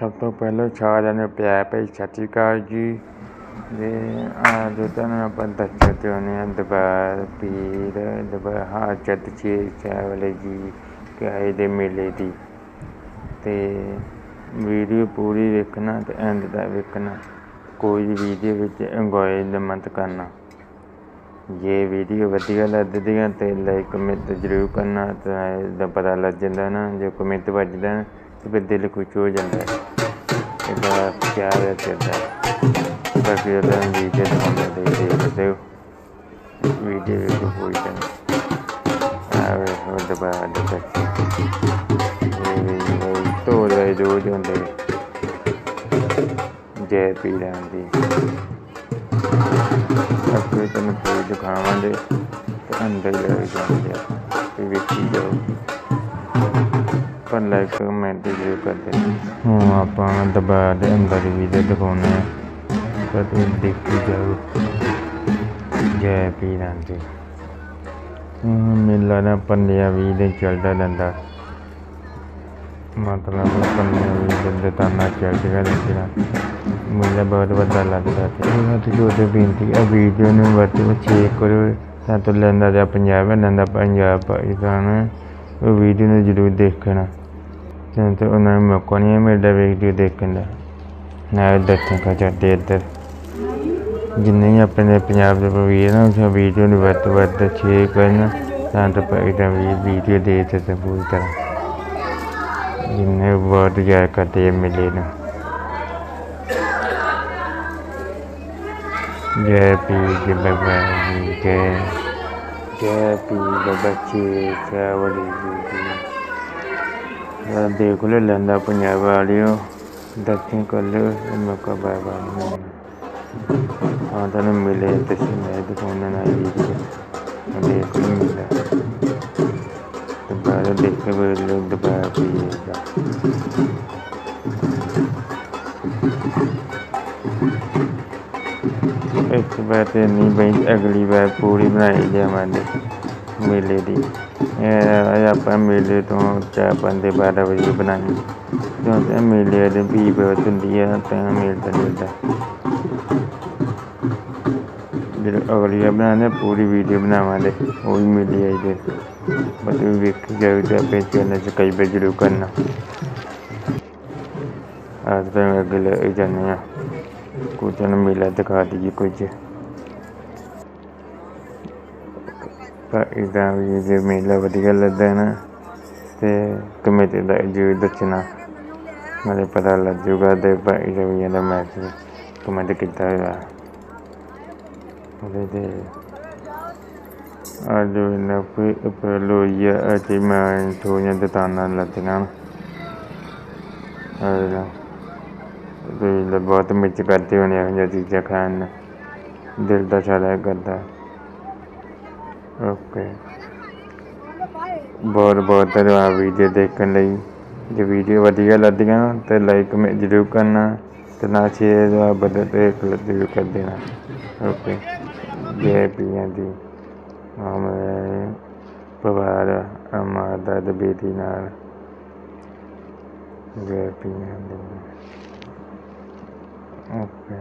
ਸਭ ਤੋਂ ਪਹਿਲਾਂ ਸਾਰਿਆਂ ਨੂੰ ਪਿਆਰ ਭਰੀ ਸਤਿ ਸ਼੍ਰੀ ਅਕਾਲ ਜੀ। ਤੇ ਅੱਜ ਤੁਹਾਨੂੰ ਆਪਾਂ ਦੱਸਣਾ ਚਾਹੁੰਦੇ ਹਾਂ ਦਰਬਾਰ ਪੀਰ, ਦਰਬਾਰ ਹਾਜਤ ਸ਼ੇਰ ਸਾਹਿਬ ਵਾਲੇ ਜੀ ਕਿਆਏ ਦੇ ਮੇਲੇ ਦੀ। ਤੇ ਵੀਡੀਓ ਪੂਰੀ ਵੇਖਣਾ ਤੇ ਐਂਡ ਤੱਕ ਵੇਖਣਾ। ਕੋਈ ਵੀਡੀਓ ਵਿੱਚ ਇੰਜੋਏ ਮਤ ਕਰਨਾ। ਜੇ ਵੀਡੀਓ ਵਧੀਆ ਲੱਗਦੀ ਹੈ ਤੇ ਲਾਈਕ ਕਮੈਂਟ ਜ਼ਰੂਰ ਕਰਨਾ ਤਾਂ ਇਹਦਾ ਪਤਾ ਲੱਗ ਜਾਂਦਾ ਨਾ, ਜੇ ਕਮੈਂਟ ਵੱਜਦਾ ਤੇ ਫਿਰ ਦਿਲ ਖੁਸ਼ ਹੋ ਜਾਂਦਾ ਹੈ। ਇਹਦਾ ਪਿਆਰ ਹੈ ਚੱਲਦਾ ਬਾਕੀ ਉਹਦਾ ਵੀਡੀਓ ਦਿਖਾਉਂਦੇ ਦੇ ਦੇਖਦੇ ਹੋ। ਵੀਡੀਓ ਵੇਖੋ ਪੂਰੀ ਤਰ੍ਹਾਂ ਆਵੇ ਉਹ ਦਬਾ ਦੇ ਇਹ ਤੋ ਲੈ ਜੋ ਜਾਂਦੇ ਜੈ ਪੀਰਾਂ ਦੀ। ਅੱਗੇ ਤੈਨੂੰ ਪੂਰੀ ਦਿਖਾਵਾਂਗੇ ਤੇ ਅੰਦਰ ਲੈ ਜਾਂਦੇ ਆ। ਤੇ ਵੇਖੀ ਜਾਓ। ਪਰ ਲਾਈਕ ਕਮੈਂਟ ਜ਼ਰੂਰ ਕਰਦੇ। ਹੁਣ ਆਪਾਂ ਦਬਾ ਦੇ ਅੰਦਰ ਦੀ ਵੀਡੀਓ ਦਿਖਾਉਣੇ ਆ ਤਾਂ ਤੁਸੀਂ ਦੇਖੀ ਜਾਓ। ਜੈ ਪੀਰਾਂ ਦੀ ਮੇਲਾ ਨਾ ਪੰਨਿਆ ਵੀ ਦੇ ਚੱਲਦਾ ਰਹਿੰਦਾ। ਮਤਲਬ ਪੰਨਿਆ ਵੀ ਦੇ ਤਾਨਾ ਚੱਲਦਾ ਰਹਿੰਦਾ ਮੇਲਾ ਬਹੁਤ ਵੱਡਾ ਲੱਗਦਾ ਤੇ ਉਹਨਾਂ ਤੇ ਜੋ ਤੇ ਬੇਨਤੀ ਆ, ਵੀਡੀਓ ਨੂੰ ਵੱਧ ਤੋਂ ਵੱਧ ਸ਼ੇਅਰ ਕਰੋ ਤਾਂ ਤੋਂ ਲੈਂਦਾ ਜਾਂ ਪੰਜਾਬ ਲੈਂਦਾ ਪੰਜਾਬ ਪਾਕਿਸਤਾਨ ਉਹ ਵੀਡੀਓ ਨੂੰ ਜ਼ਰੂਰ ਦੇਖਣਾ। ਤੇ ਉਹਨਾਂ ਨੂੰ ਮੌਕਾ ਨਹੀਂ ਮਿਲਦਾ ਵੀਡੀਓ ਦੇਖਣ ਦਾ। ਨਾ ਦੱਸਣ ਕਾ ਜਾਂਦੇ ਇੱਧਰ। ਜਿੰਨੇ ਵੀ ਆਪਣੇ ਪੰਜਾਬ ਦੇ ਵੀਰ ਨਾ, ਉਸ ਵੀਡੀਓ ਨੂੰ ਵੱਧ ਤੋਂ ਵੱਧ ਸ਼ੇਅਰ ਕਰਨ, ਤਾਂ ਤਾਂ ਪਾਕਿਸਤਾਨ ਵੀ ਵੀਡੀਓ ਦੇ ਤੇ ਪੂਰੀ ਤਰ੍ਹਾਂ। ਜਿੰਨੇ ਬਹੁਤ ਜ਼ਿਆਦਾ ਕਰਦੇ ਆ ਮੇਲੇ ਨੂੰ। ਜੈ ਪੀ ਜੀ ਬਾਬਾ ਜੀ, ਜੈ ਜੈ ਪੀ ਬਾਬਾ ਜੀ ਚਾਵਲੀ ਜੀ ਯਾਰ ਦੇਖ ਲੈ ਲੈਂਦਾ ਪੰਜਾਬ ਦਰਸ਼ਨ ਕਰ ਲਿਓ ਮੱਕਾ ਬਾਬਾ ਨੂੰ ਹਾਂ, ਤੁਹਾਨੂੰ ਮਿਲੇ ਤੇ ਮੈਂ ਦਿਖਾਉਣਾ ਨਾ ਜੀ ਦੇਖ ਲਈ ਮਿਲਿਆ। ਤੇ ਦੇਖੇ ਵੇ ਲੋਕ ਦੁਪਹਿਰ ਪੀਏਗਾ ਇੱਕ ਵਾਰ ਤੇ ਨਹੀਂ ਬਈ ਅਗਲੀ ਵਾਰ ਪੂਰੀ ਬਣਾਈ ਜਾਵਾਂਗੇ ਮੇਲੇ ਦੀ ਇਹ ਆਪਾਂ ਮੇਲੇ ਤੋਂ ਚਾਰ ਪੰਜ ਬਾਰਾਂ ਵਜੇ ਬਣਾਈ ਕਿਉਂਕਿ ਮੇਲੇ ਦੇ ਵੀ ਬਹੁਤ ਹੁੰਦੀ ਹੈ ਤਾਂ ਮੇਲਦਾ ਮਿਲਦਾ ਜਦੋਂ ਅਗਲੀ ਵਾਰ ਬਣਾਉਂਦੇ ਪੂਰੀ ਵੀਡੀਓ ਬਣਾਵਾਂਗੇ ਉਹ ਵੀ ਮੇਲੇ ਆਈ ਦੇ ਬਸ ਵੀ ਵੇਖੀ ਜਾਓ ਤੇ ਆਪਣੇ ਚੈਨਲ 'ਚ ਕਈ ਵਾਰ ਜ਼ਰੂਰ ਕਰਨਾ ਅੱਜ ਤਾਂ ਅੱਗੇ ਲੈ ਜਾਂਦੇ ਹਾਂ ਪਰ ਇਦਾਂ ਵੀ ਜੇ ਮੇਲਾ ਵਧੀਆ ਲੱਗਦਾ ਨਾ, ਤੇ ਕਮੇਟੀ ਦਾ ਜੀ ਦੱਸਣਾ। ਮੈਨੂੰ ਪਤਾ ਲੱਗ ਜੂਗਾ ਤੇ ਭਾਈ ਰਵੀਆਂ ਦਾ ਮੈਚ ਕਮੈਂਟ ਕੀਤਾ ਹੋਇਆ। ਉਹਦੇ ਤੇ ਅੱਜ ਨਾ ਕੋਈ ਪਲੋਈਆ ਅਤੇ ਮੈਂ ਥੋੜੀਆਂ ਦੁਕਾਨਾਂ ਲੱਗੀਆਂ ਔਰ ਤੇ ਬਹੁਤ ਮਿਰਚ ਕਰਦੇ ਹੋਣੇ ਇਹੋ ਜਿਹੀਆਂ ਚੀਜ਼ਾਂ ਖਾਣ ਦਿਲ ਦਾ ਸਾਰਾ ਕਰਦਾ। ਓਕੇ ਬਹੁਤ ਬਹੁਤ ਧੰਨਵਾਦ ਵੀਡੀਓ ਦੇਖਣ ਲਈ ਜੇ ਵੀਡੀਓ ਵਧੀਆ ਲੱਗਦੀਆਂ ਤੇ ਲਾਈਕ ਮੈਂ ਜ਼ਰੂਰ ਕਰਨਾ ਤੇ ਨਾ ਸ਼ੇਅਰ ਦਾ ਬਦਲ ਤੇ ਜ਼ਰੂਰ ਕਰ ਦੇਣਾ ਓਕੇ ਜੈ ਪੀਆਂ ਦੀ ਮੈਂ ਪਰਿਵਾਰ ਅਮਾਦਾ ਦੇ ਬੇਟੀ ਨਾਲ ਜੈ ਪੀਆਂ ਦੀ ਓਕੇ